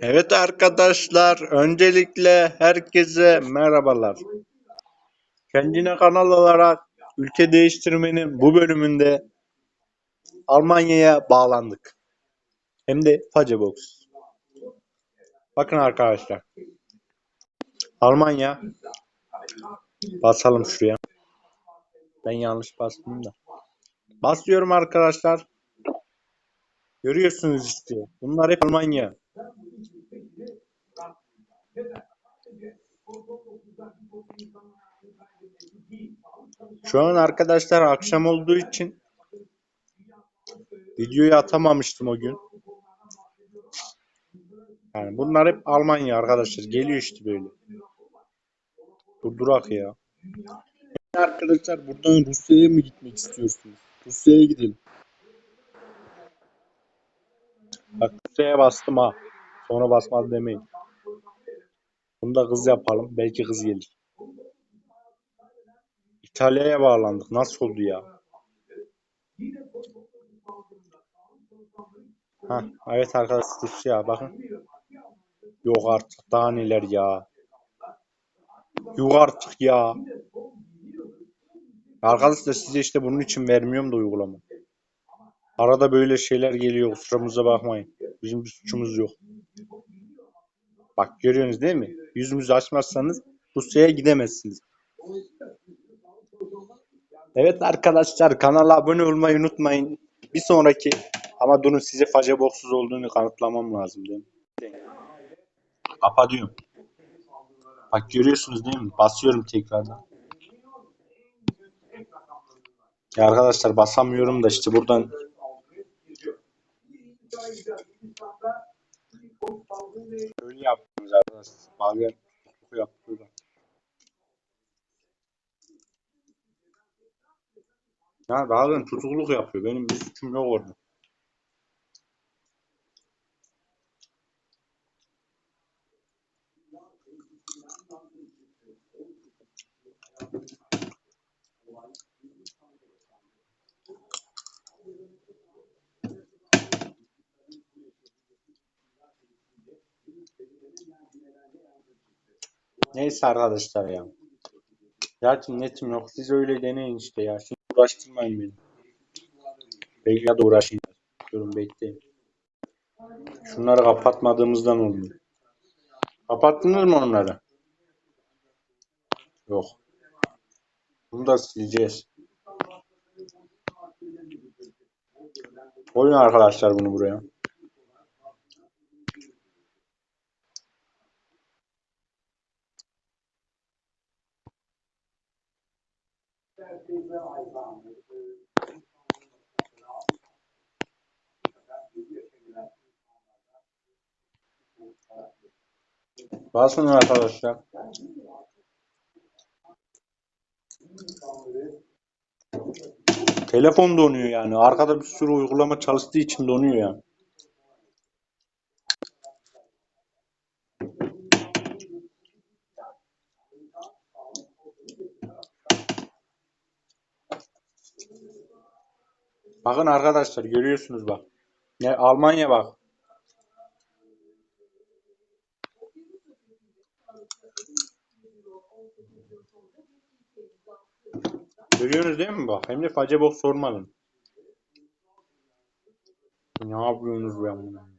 Evet arkadaşlar, öncelikle herkese merhabalar. Kendine kanal olarak ülke değiştirmenin bu bölümünde Almanya'ya bağlandık. Hem de Facebox. Bakın arkadaşlar. Almanya. Basalım şuraya. Ben yanlış bastım da. Basıyorum arkadaşlar. Görüyorsunuz işte. Bunlar hep Almanya. Şu an arkadaşlar akşam olduğu için videoyu atamamıştım o gün. Yani bunlar hep Almanya arkadaşlar. Geliyor işte böyle. Durdurak ya. Arkadaşlar buradan Rusya'ya mı gitmek istiyorsunuz? Rusya'ya gidelim. Bak Rusya'ya bastım ha. Sonra basmaz demeyin. Bunu da kız yapalım. Belki kız gelir. İtalya'ya bağlandık. Nasıl oldu ya? Ha, evet arkadaşlar Rusya bakın. Yok artık daha neler ya. Yok artık ya. Arkadaşlar size işte bunun için vermiyorum da uygulama. Arada böyle şeyler geliyor kusurumuza bakmayın. Bizim bir suçumuz yok. Bak görüyorsunuz değil mi? Yüzümüzü açmazsanız Rusya'ya gidemezsiniz. Evet arkadaşlar kanala abone olmayı unutmayın. Bir sonraki ama durun size Facebooksuz olduğunu kanıtlamam lazım değil mi? Kapatıyorum. Bak görüyorsunuz değil mi? Basıyorum tekrardan. Ya arkadaşlar basamıyorum da işte buradan öyle arkadaşlar. Bazen tutukluk. Ya bazen tutukluk yapıyor. Benim bir suçum yok orada. Neyse arkadaşlar ya. Zaten netim yok. Siz öyle deneyin işte ya. Şimdi uğraştırmayın beni. Belki ya da uğraşayım. Durun bekleyin. Şunları kapatmadığımızdan olmuyor. Kapattınız mı onları? Yok. Bunu da sileceğiz. Koyun arkadaşlar bunu buraya. Basın arkadaşlar. Telefon donuyor yani. Arkada bir sürü uygulama çalıştığı için donuyor yani. Bakın arkadaşlar görüyorsunuz bak. Ne Almanya bak. Görüyorsunuz değil mi bak? Hem de Facebook sormadım. Ne yapıyorsunuz ben bunu?